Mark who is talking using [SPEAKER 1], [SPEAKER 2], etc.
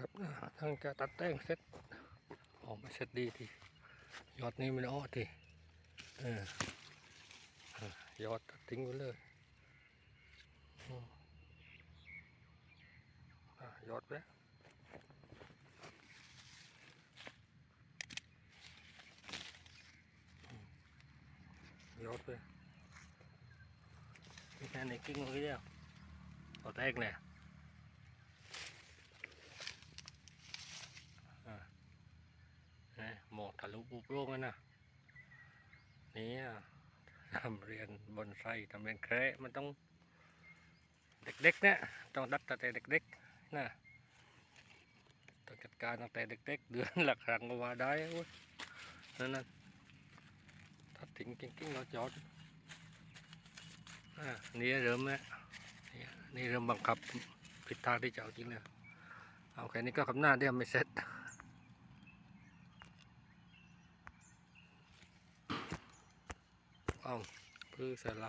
[SPEAKER 1] ครับทั้งจะตัดแต่งเสร็จออกมาเสร็จดีทียอดนี้มันอ้อทีเออยอดตัดทิ้งไปเลยอยอดไปแล้วยอดไปมีแค่ในกิ้งเมื่อกี้เดียวเอาแตกเนี่ย นะ หมอกทะลุปุโปร่งแล้วนะนี่ทำเรียนบนไซทำเรียนแคระมันต้องเด็กๆเนี่ยต้องดัดตั้งแต่เด็กๆนะต้องจัดการตั้งแต่เด็กๆ เดือนละครั้งก็ว่าได้เว้ยนั่นนั่นถ้าทิ้งกิ้งๆเราจอดอะนี่เริ่มแล้วนี่นี่เริ่มบังคับผิดทางที่จะเอาจริงแล้วเอาแค่นี้ก็คำหน้าเดี๋ยวไม่เสร็จ อ่องพืชสลับ